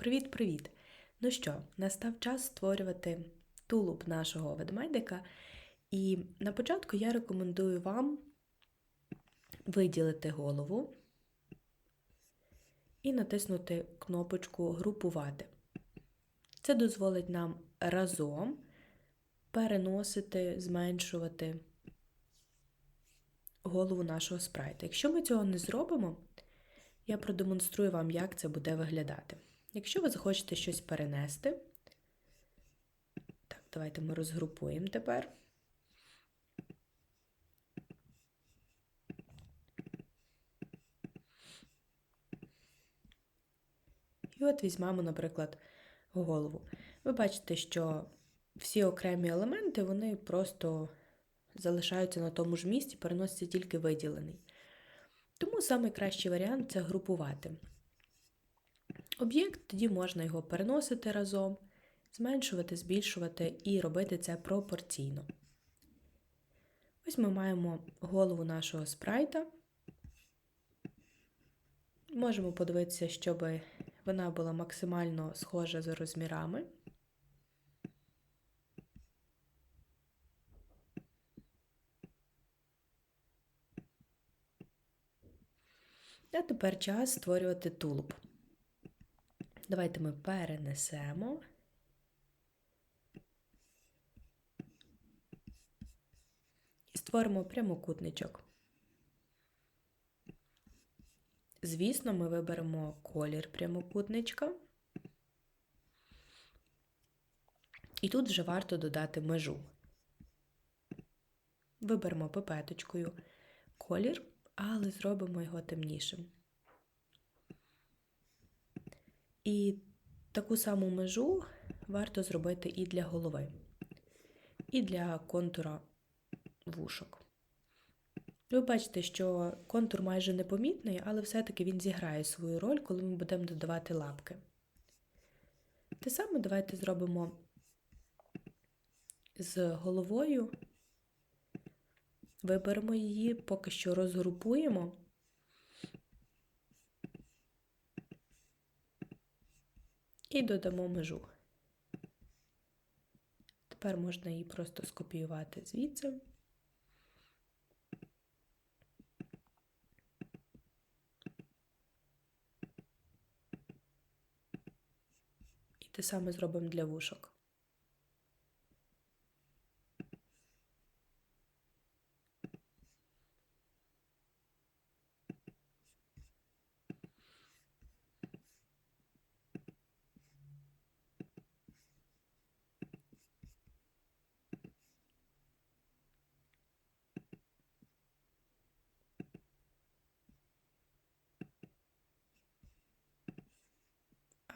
Привіт-привіт! Ну що, настав час створювати тулуб нашого ведмедика, і на початку я рекомендую вам виділити голову і натиснути кнопочку Групувати. Це дозволить нам разом переносити, зменшувати голову нашого спрайта. Якщо ми цього не зробимо, я продемонструю вам, як це буде виглядати. Якщо ви захочете щось перенести, так, давайте ми розгрупуємо тепер. І от візьмемо, наприклад, голову. Ви бачите, що всі окремі елементи вони просто залишаються на тому ж місці, переносяться тільки виділений. Тому найкращий варіант це групувати. Об'єкт тоді можна його переносити разом, зменшувати, збільшувати і робити це пропорційно. Ось ми маємо голову нашого спрайта. Можемо подивитися, щоб вона була максимально схожа за розмірами. А тепер час створювати тулуб. Давайте ми перенесемо. І створимо прямокутничок. Звісно, ми виберемо колір прямокутничка. І тут вже варто додати межу. Виберемо пипеточкою колір, але зробимо його темнішим. І таку саму межу варто зробити і для голови, і для контура вушок. Ви бачите, що контур майже непомітний, але все-таки він зіграє свою роль, коли ми будемо додавати лапки. Те саме давайте зробимо з головою, виберемо її, поки що розгрупуємо. І додамо межу. Тепер можна її просто скопіювати звідси. І те саме зробимо для вушок.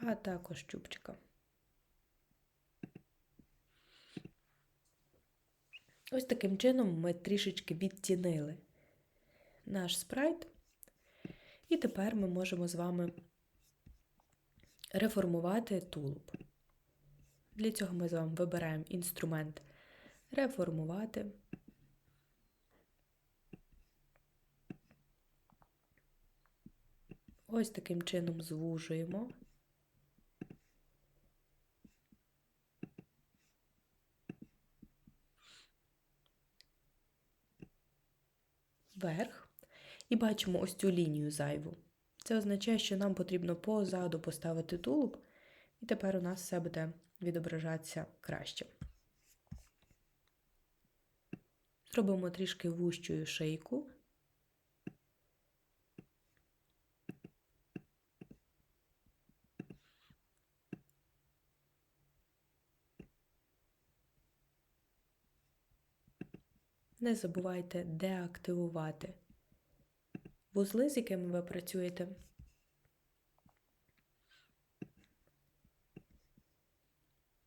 А також чубчика. Ось таким чином ми трішечки відтінили наш спрайт, і тепер ми можемо з вами реформувати тулуб. Для цього ми з вами вибираємо інструмент реформувати. Ось таким чином звужуємо. Вверх і бачимо ось цю лінію зайву. Це означає, що нам потрібно позаду поставити тулуб, і тепер у нас все буде відображатися краще. Зробимо трішки вущою шийку. Не забувайте деактивувати вузли, з якими ви працюєте.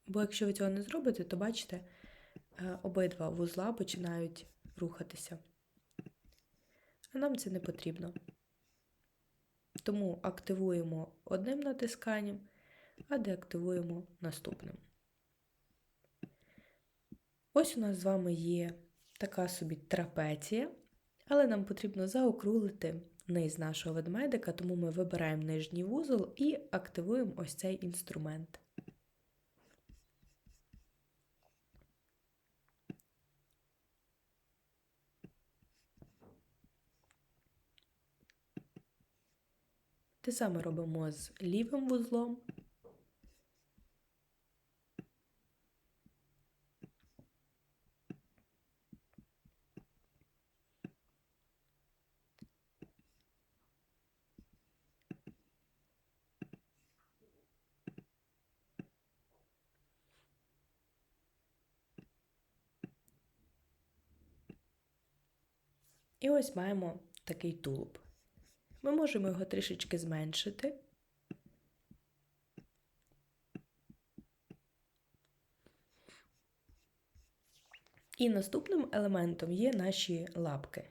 Бо якщо ви цього не зробите, то бачите, е, обидва вузла починають рухатися. А нам це не потрібно. Тому активуємо одним натисканням, а деактивуємо наступним. Ось у нас з вами є така собі трапеція, але нам потрібно заокруглити низ нашого ведмедика, тому ми вибираємо нижній вузол і активуємо ось цей інструмент. Те саме робимо з лівим вузлом. І ось маємо такий тулуб. Ми можемо його трішечки зменшити. І наступним елементом є наші лапки.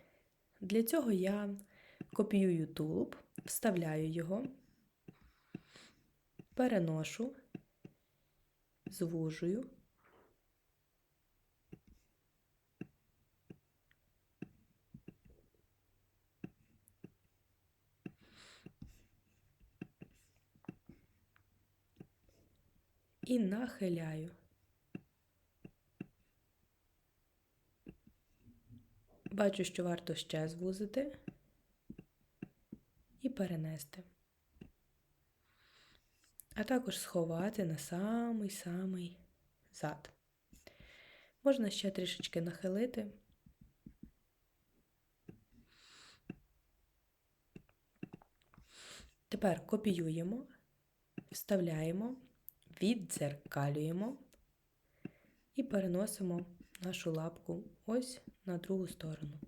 Для цього я копіюю тулуб, вставляю його, переношу, звужую. І нахиляю. Бачу, що варто ще звузити і перенести, а також сховати на самий-самий зад. Можна ще трішечки нахилити. Тепер копіюємо, вставляємо віддзеркалюємо і переносимо нашу лапку ось на другу сторону.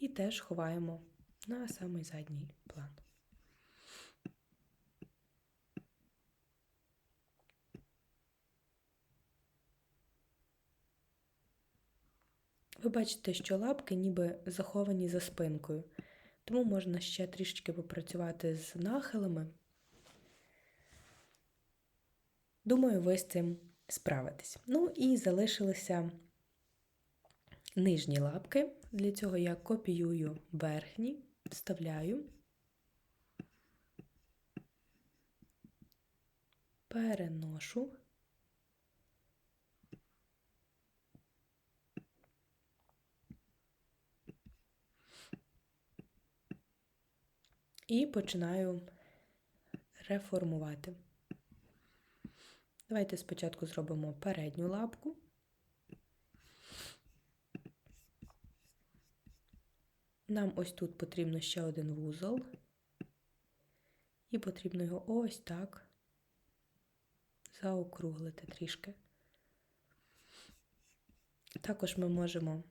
І теж ховаємо на самий задній план. Ви бачите, що лапки ніби заховані за спинкою. Тому можна ще трішечки попрацювати з нахилами. Думаю, ви з цим справитесь. Ну і залишилися нижні лапки. Для цього я копіюю верхні, вставляю, переношу. І починаю реформувати. Давайте спочатку зробимо передню лапку. Нам ось тут потрібно ще один вузол, і потрібно його ось так заокруглити трішки. Також ми можемо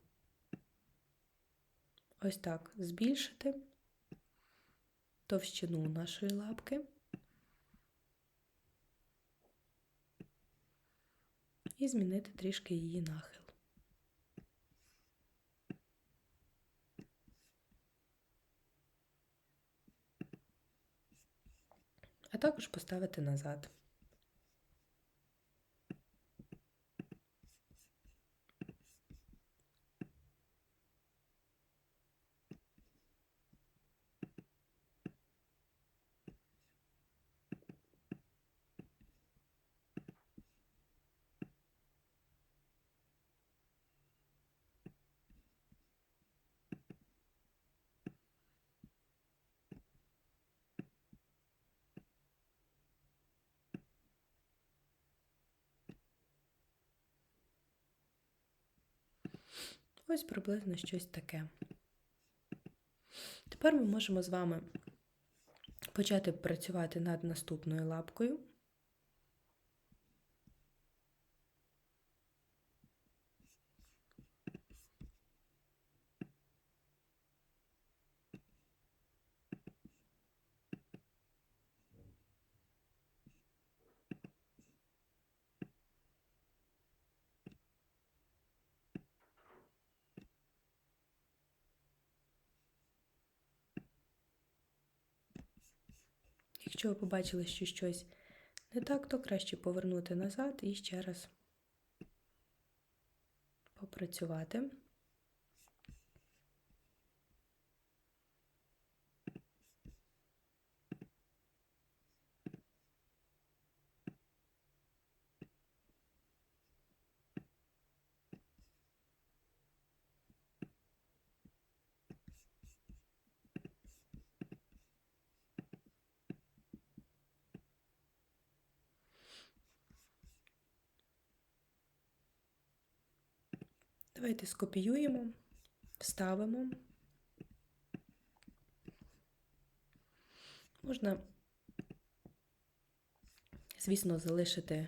ось так збільшити товщину нашої лапки і змінити трішки її нахил. А також поставити назад. Ось приблизно щось таке. Тепер ми можемо з вами почати працювати над наступною лапкою. Якщо ви побачили, що щось не так, то краще повернути назад і ще раз попрацювати. Давайте скопіюємо, вставимо. Можна, звісно, залишити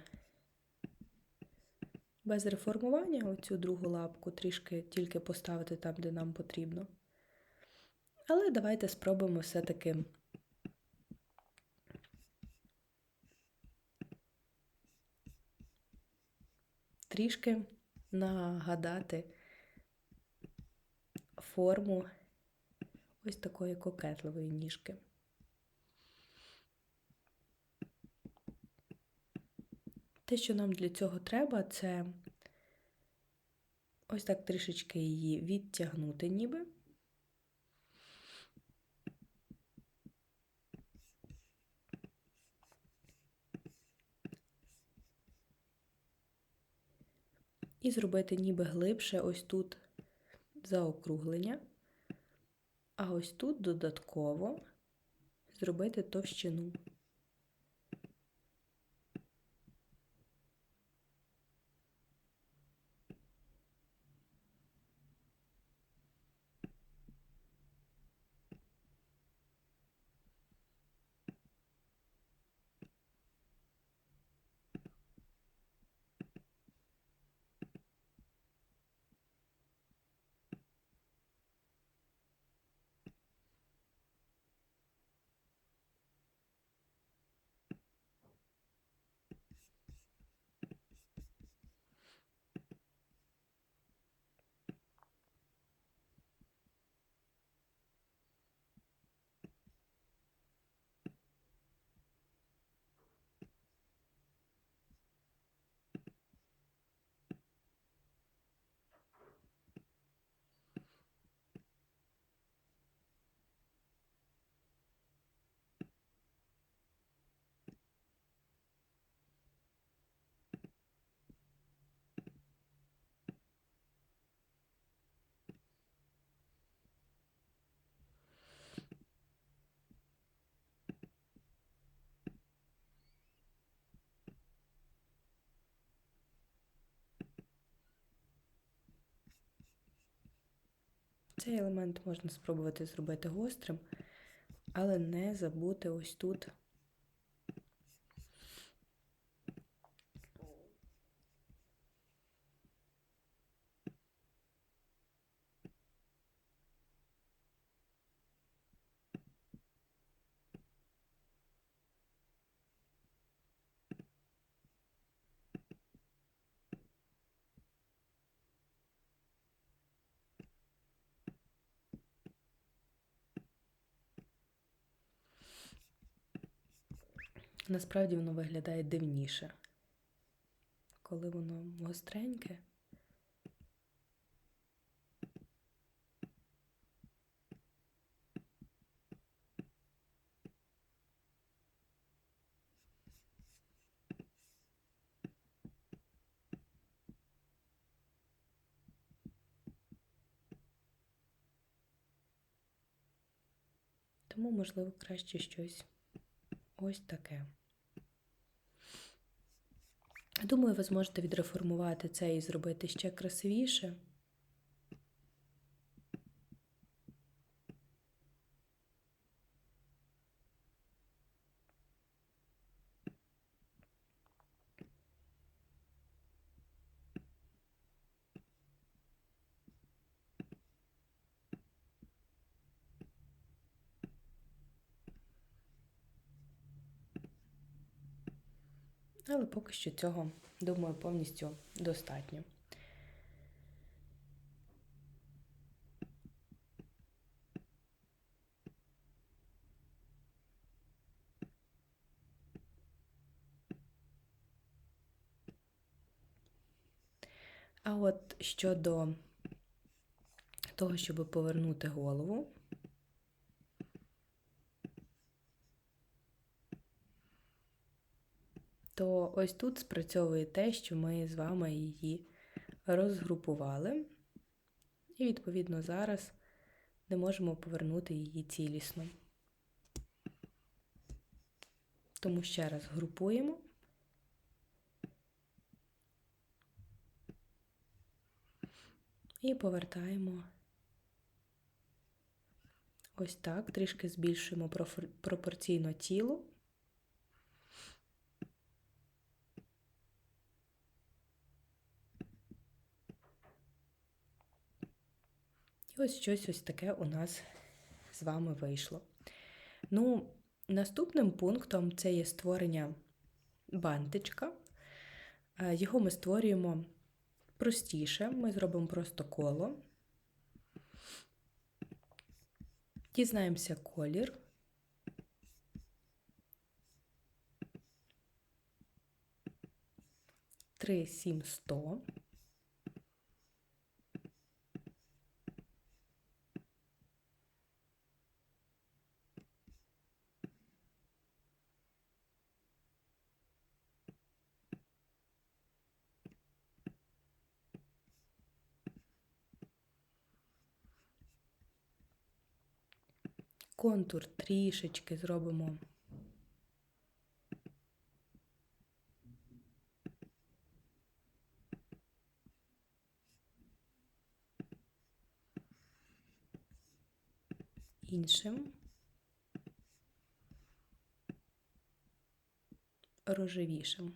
без реформування оцю другу лапку, трішки тільки поставити там, де нам потрібно. Але давайте спробуємо все-таки трішки нагадати форму ось такої кокетливої ніжки. Те, що нам для цього треба, це ось так трішечки її відтягнути ніби. І зробити ніби глибше ось тут заокруглення, а ось тут додатково зробити товщину. Цей елемент можна спробувати зробити гострим, але не забути ось тут Насправді воно виглядає дивніше, коли воно гостреньке. Тому, можливо, краще щось ось таке. Думаю, ви зможете відреформувати це і зробити ще красивіше. Але поки що цього, думаю, повністю достатньо. А от щодо того, щоб повернути голову, то ось тут спрацьовує те, що ми з вами її розгрупували, і, відповідно, зараз не можемо повернути її цілісно. Тому ще раз групуємо. І повертаємо ось так, трішки збільшуємо пропорційно тілу. Ось щось ось таке у нас з вами вийшло. Ну, наступним пунктом це є створення бантичка. Е, Його ми створюємо простіше. Ми зробимо просто коло. Дізнаємося колір. Три, сім, сто. Контур трішечки зробимо іншим. Рожевішим.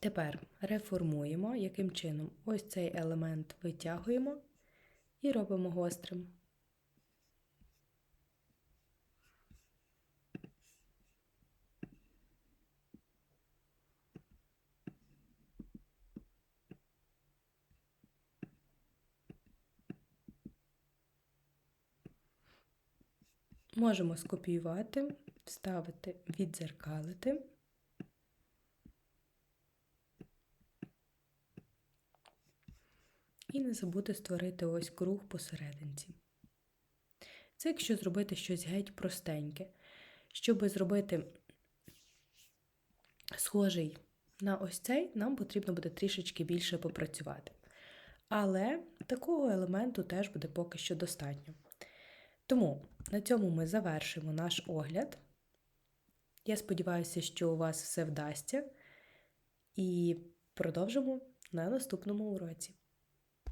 Тепер реформуємо, яким чином ось цей елемент витягуємо і робимо гострим. Можемо скопіювати, вставити, віддзеркалити. І не забути створити ось круг посерединці. Це якщо зробити щось геть простеньке. Щоб зробити схожий на ось цей, нам потрібно буде трішечки більше попрацювати. Але такого елементу теж буде поки що достатньо. Тому на цьому ми завершимо наш огляд. Я сподіваюся, що у вас все вдасться. І продовжимо на наступному уроці.